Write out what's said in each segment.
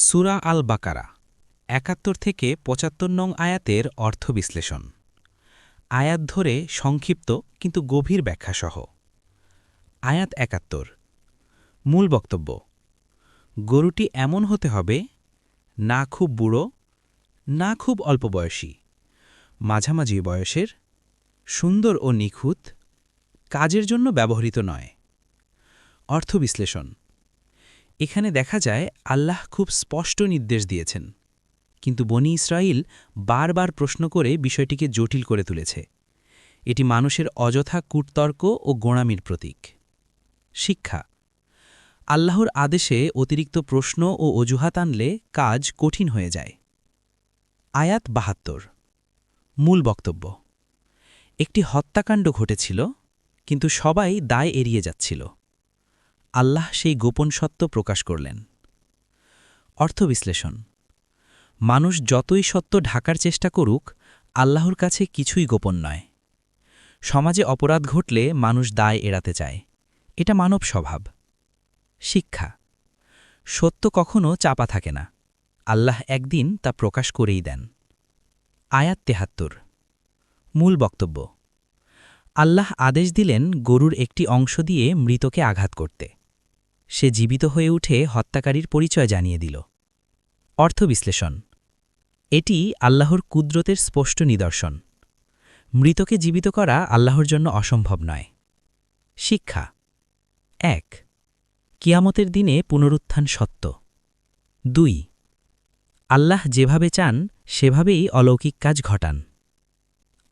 সুরা আল বাকারা একাত্তর থেকে পঁচাত্তর নং আয়াতের অর্থ বিশ্লেষণ। আয়াত ধরে সংক্ষিপ্ত কিন্তু গভীর ব্যাখ্যাসহ। আয়াত একাত্তর, মূল বক্তব্য, গরুটি এমন হতে হবে, না খুব বুড়ো, না খুব অল্প বয়সী, মাঝামাঝি বয়সের, সুন্দর ও নিখুঁত, কাজের জন্য ব্যবহৃত নয়। অর্থ বিশ্লেষণ এখানে দেখা যায় আল্লাহ খুব স্পষ্ট নির্দেশ দিয়েছেন। কিন্তু বনি ইসরায়েল বারবার প্রশ্ন করে বিষয়টিকে জটিল করে তুলেছে। এটি মানুষের অযথা কূটতর্ক ও গোঁড়ামির প্রতীক। শিক্ষা। আল্লাহর আদেশে অতিরিক্ত প্রশ্ন ও অজুহাত আনলে কাজ কঠিন হয়ে যায়। আয়াত বাহাত্তর। মূল বক্তব্য। একটি হত্যাকাণ্ড ঘটেছিল, কিন্তু সবাই দায় এড়িয়ে যাচ্ছিল। আল্লাহ সেই গোপন সত্য প্রকাশ করলেন। অর্থ বিশ্লেষণ মানুষ যতই সত্য ঢাকার চেষ্টা করুক, আল্লাহর কাছে কিছুই গোপন নয়। সমাজে অপরাধ ঘটলে মানুষ দায় এড়াতে চায়। এটা মানব স্বভাব। শিক্ষা। সত্য কখনও চাপা থাকে না। আল্লাহ একদিন তা প্রকাশ করেই দেন। আয়াত তেহাত্তর। মূল বক্তব্য। আল্লাহ আদেশ দিলেন গরুর একটি অংশ দিয়ে মৃতকে আঘাত করতে। সে জীবিত হয়ে উঠে হত্যাকারীর পরিচয় জানিয়ে দিল। অর্থ বিশ্লেষণ এটি আল্লাহর কুদরতের স্পষ্ট নিদর্শন। মৃতকে জীবিত করা আল্লাহর জন্য অসম্ভব নয়। শিক্ষা। এক, কিয়ামতের দিনে পুনরুত্থান সত্য। দুই, আল্লাহ যেভাবে চান, সেভাবেই অলৌকিক কাজ ঘটান।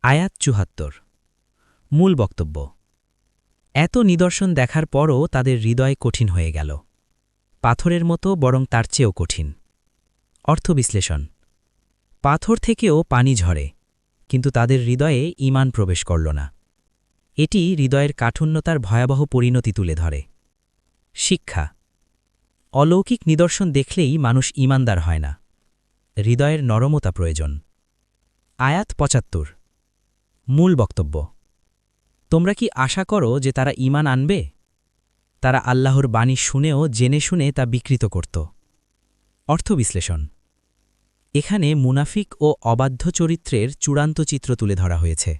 আয়াত চুহাত্তর। মূল বক্তব্য। এত নিদর্শন দেখার পরও তাদের হৃদয় কঠিন হয়ে গেল। পাথরের মতো বরং তার চেয়েও কঠিন। অর্থ বিশ্লেষণ পাথর থেকেও পানি ঝরে, কিন্তু তাদের হৃদয়ে ইমান প্রবেশ করল না। এটি হৃদয়ের কাঠুন্যতার ভয়াবহ পরিণতি তুলে ধরে। শিক্ষা। অলৌকিক নিদর্শন দেখলেই মানুষ ইমানদার হয় না। হৃদয়ের নরমতা প্রয়োজন। আয়াত পঁচাত্তর। মূল বক্তব্য। তোমরা কি আশা করো যে তারা ইমান আনবে? তারা আল্লাহর বাণী শুনেও, জেনে শুনে তা বিকৃত করত। অর্থ বিশ্লেষণ। এখানে মুনাফিক ও অবাধ্য চরিত্রের চূড়ান্ত চিত্র তুলে ধরা হয়েছে।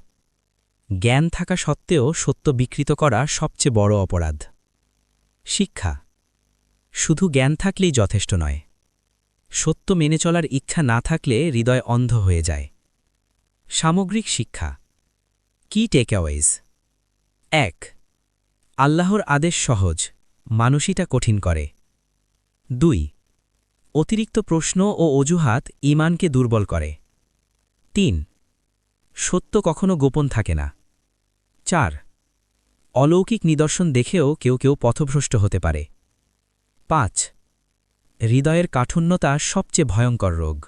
জ্ঞান থাকা সত্ত্বেও সত্য বিকৃত করা সবচেয়ে বড় অপরাধ। শিক্ষা। শুধু জ্ঞান থাকলেই যথেষ্ট নয়। সত্য মেনে চলার ইচ্ছা না থাকলে হৃদয় অন্ধ হয়ে যায়। সামগ্রিক শিক্ষা। কি টেকঅ্যাওয়েজ এক, আল্লাহর আদেশ সহজ মানুষইটা কঠিন করে। দুই, অতিরিক্ত প্রশ্ন ও অজুহাত ইমানকে দুর্বল করে। তিন, সত্য কখনো গোপন থাকে না। চার, অলৌকিক নিদর্শন দেখেও কেউ কেউ পথভ্রষ্ট হতে পারে। পাঁচ, হৃদয়ের কাঠুন্যতা সবচেয়ে ভয়ঙ্কর রোগ।